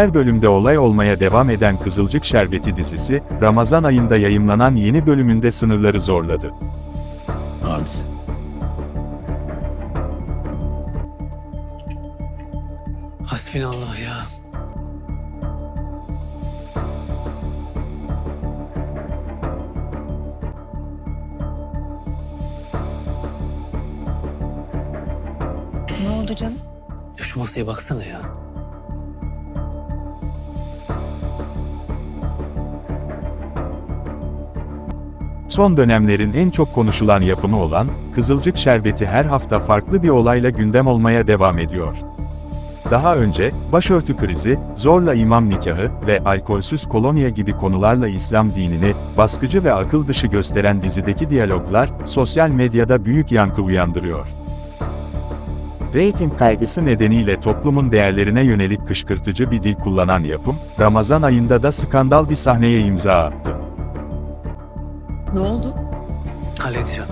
Her bölümde olay olmaya devam eden Kızılcık Şerbeti dizisi, Ramazan ayında yayımlanan yeni bölümünde sınırları zorladı. Hadise. Hasbinallah ya. Ne oldu canım? Ya Şu masaya baksana ya. Son dönemlerin en çok konuşulan yapımı olan, Kızılcık Şerbeti her hafta farklı bir olayla gündem olmaya devam ediyor. Daha önce, başörtü krizi, zorla imam nikahı ve alkolsüz kolonya gibi konularla İslam dinini, baskıcı ve akıl dışı gösteren dizideki diyaloglar, sosyal medyada büyük yankı uyandırıyor. Rating kaygısı nedeniyle toplumun değerlerine yönelik kışkırtıcı bir dil kullanan yapım, Ramazan ayında da skandal bir sahneye imza attı. Ne oldu? Halledeceğim.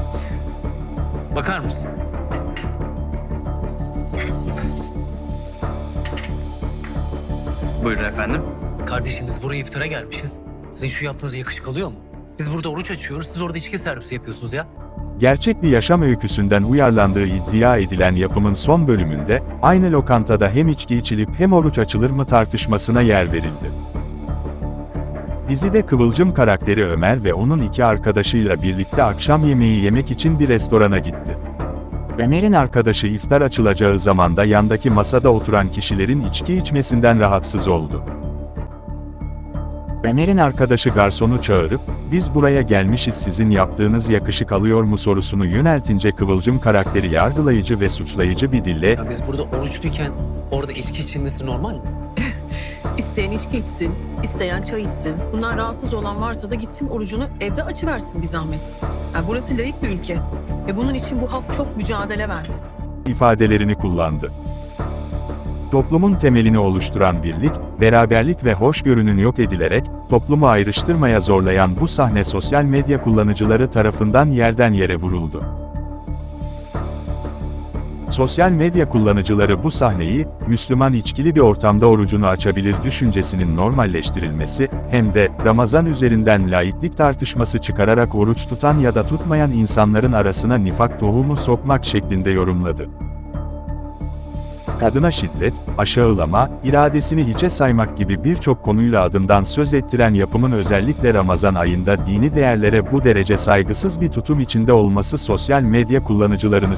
Bakar mısın? Buyurun efendim. Kardeşim biz buraya iftara gelmişiz. Sizin şu yaptığınız yakışık alıyor mu? Biz burada oruç açıyoruz, siz orada içki servisi yapıyorsunuz ya. Gerçek bir yaşam öyküsünden uyarlandığı iddia edilen yapımın son bölümünde, aynı lokantada hem içki içilip hem oruç açılır mı tartışmasına yer verildi. Dizide Kıvılcım karakteri Ömer ve onun iki arkadaşıyla birlikte akşam yemeği yemek için bir restorana gitti. Ömer'in arkadaşı iftar açılacağı zamanda yandaki masada oturan kişilerin içki içmesinden rahatsız oldu. Ömer'in arkadaşı garsonu çağırıp, biz buraya gelmişiz sizin yaptığınız yakışık alıyor mu sorusunu yöneltince Kıvılcım karakteri yargılayıcı ve suçlayıcı bir dille, Ya biz burada oruçluyken orada içki içilmesi normal mi? İçki içsin, isteyen çay içsin. Bunlar rahatsız olan varsa da gitsin orucunu evde açıversin bir zahmet. Ya burası layık bir ülke. Ve bunun için bu halk çok mücadele verdi. ifadelerini kullandı. Toplumun temelini oluşturan birlik, beraberlik ve hoşgörünün yok edilerek, toplumu ayrıştırmaya zorlayan bu sahne sosyal medya kullanıcıları tarafından yerden yere vuruldu. Sosyal medya kullanıcıları bu sahneyi, Müslüman içkili bir ortamda orucunu açabilir düşüncesinin normalleştirilmesi, hem de Ramazan üzerinden laiklik tartışması çıkararak oruç tutan ya da tutmayan insanların arasına nifak tohumu sokmak şeklinde yorumladı. Kadına şiddet, aşağılama, iradesini hiçe saymak gibi birçok konuyla adından söz ettiren yapımın özellikle Ramazan ayında dini değerlere bu derece saygısız bir tutum içinde olması sosyal medya kullanıcılarını